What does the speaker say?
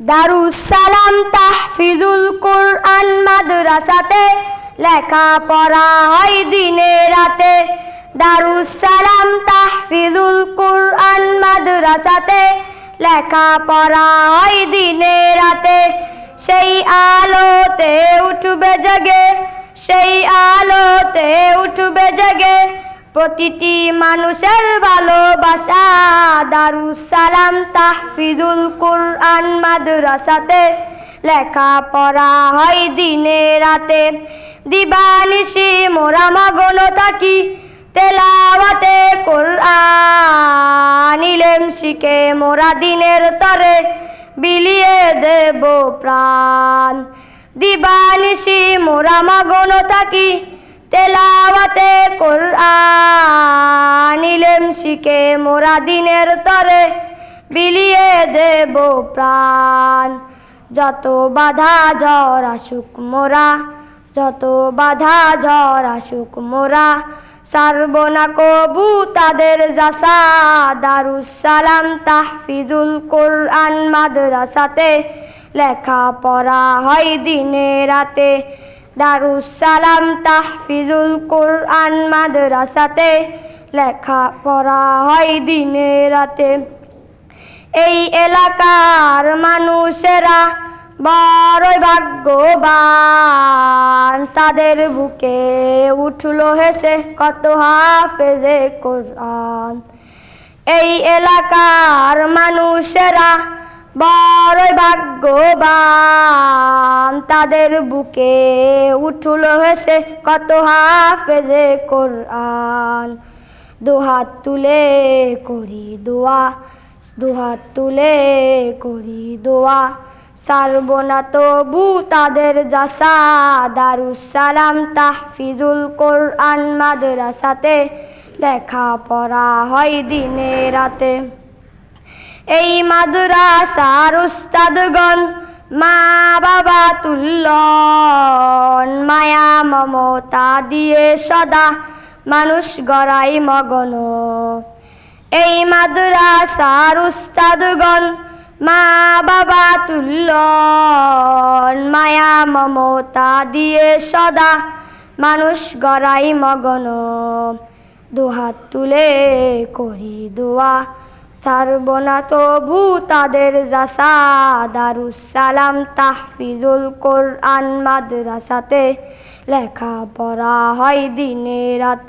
দারুসালাম তাহফিজুল কোরআন মাদ্রাসাতে লেখা পড়া হয় দিনে রাতে। দারুসালাম তাহফিজুল কোরআন মাদ্রাসাতে লেখা পড়া হয় দিনে রাতে। সেই আলোতে উঠবে জেগে, সেই আলোতে প্রতিটি মানুষের ভালোবাসা। দারুসালাম তাহফিজুল কুরআন মাদ্রাসাতে। লেখা পড়া হয় দিনে রাতে। দিবানিশি মোরা মগন থাকি। তেলাওয়াতে কোরআন ইলেম শিখে মোরা দিনের তরে বিলিয়ে দেব প্রাণ। দিবানিশি মোরা মগন থাকি। তেলাওয়াতে কোরআন শিখে মোরা দিনের তরে বিলিয়ে দেব প্রাণ। যত বাধা ঝড় আসুক মোরা, যত বাধা ঝড় আসুক মোরা সারব না কবু তাদের জাসা। দারুসালাম তাহফিজুল কোরআন মাদ্রাসাতে লেখা পড়া হয় দিনে রাতে। দারুসালাম তাহফিজুল কোরআন মাদ্রাসাতে লেখা পড়া হয় দিনে রাতে। এই এলাকার মানুষেরা বড়ই ভাগ্যবান। তাদের বুকে উঠল হেসে কত হাফেজে কোরআন। এই এলাকার মানুষেরা বড়ই ভাগ্যবান। তাদের বুকে উঠল হেসে, কত হাফেজে কোরআন। দুহাত তুলে করি দোয়া, দুহাত তুলে করি দোয়া। সারব না তবু তাদের জাসা দারুসালাম তাহফিজুল কোরআন মাদ্রাসাতে। লেখা পড়া হয় দিনে রাতে। এই মাদ্রাসার উস্তাদগণ, মা বাবা তুল্লন, মায়া মমতা দিয়ে সদা মানুষ গড়াই মগন। এই মাদ্রাসার উস্তাদগণ, মা বাবা তুল্লন, মায়া মমতা দিয়ে সদা মানুষ গড়াই মগন। দুহাত তুলে করি দোয়া ছাড়ব না তবু তাদের জাসা দারুসালাম তাহফিজুল কোরআন মাদ্রাসাতে লেখা পড়া হয় দিনে রাতে।